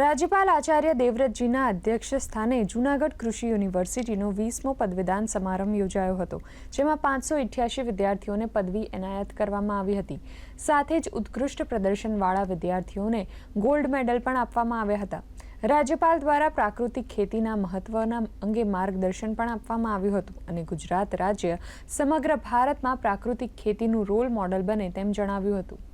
રાજ્યપાલ આચાર્ય દેવવ્રતજીના અધ્યક્ષ સ્થાને જૂનાગઢ કૃષિ યુનિવર્સિટીનો વીસમો પદવીદાન સમારંભ યોજાયો હતો જેમાં પાંચસો ઇઠ્યાસી વિદ્યાર્થીઓને પદવી એનાયત કરવામાં આવી હતી સાથે જ ઉત્કૃષ્ટ પ્રદર્શનવાળા વિદ્યાર્થીઓને ગોલ્ડ મેડલ પણ આપવામાં આવ્યા હતા રાજ્યપાલ દ્વારા પ્રાકૃતિક ખેતીના મહત્વના અંગે માર્ગદર્શન પણ આપવામાં આવ્યું હતું અને ગુજરાત રાજ્ય સમગ્ર ભારતમાં પ્રાકૃતિક ખેતીનું રોલ મોડલ બને તેમ જણાવ્યું હતું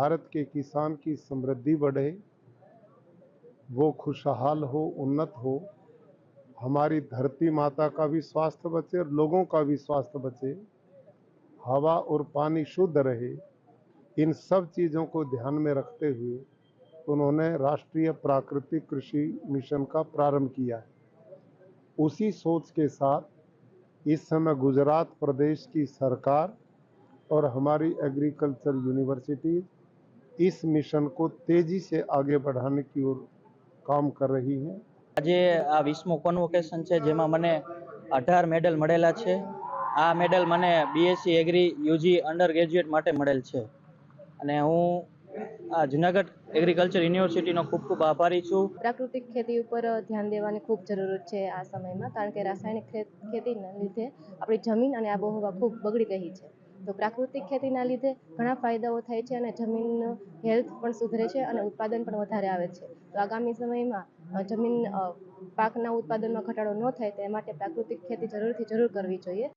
भारत के किसान की समृद्धि बढ़े वो खुशहाल हो उन्नत हो हमारी धरती माता का भी स्वास्थ्य बचे और लोगों का भी स्वास्थ्य बचे हवा और पानी शुद्ध रहे इन सब चीज़ों को ध्यान में रखते हुए उन्होंने राष्ट्रीय प्राकृतिक कृषि मिशन का प्रारंभ किया है उसी सोच के साथ इस समय गुजरात प्रदेश की सरकार और हमारी एग्रीकल्चर यूनिवर्सिटीज़ इस मिशन को तेजी से आगे बढ़ाने की ओर काम कर रही है आज ये 20 म कोन्वोकेशन छे जेमा मने 18 मेडल मडेला छे આ મેડલ મને B S C agri U G undergraduate માટે મળેલ છે અને હું આ જૂનાગઢ એગ્રીકલ્ચર યુનિવર્સિટીનો ખૂબ ખૂબ આભારી છું પ્રાકૃતિક ખેતી ઉપર ધ્યાન દેવાની ખૂબ જરૂરત છે આ સમયમાં કારણ કે રાસાયણિક ખેતીને લીધે આપણી જમીન અને આબોહવા ખૂબ બગડી ગઈ છે તો પ્રાકૃતિક ખેતીના લીધે ઘણા ફાયદાઓ થાય છે અને જમીનનું હેલ્થ પણ સુધરે છે અને ઉત્પાદન પણ વધારે આવે છે તો આગામી સમયમાં જમીન પાકના ઉત્પાદનમાં ઘટાડો ન થાય તે માટે પ્રાકૃતિક ખેતી જરૂરથી જરૂર કરવી જોઈએ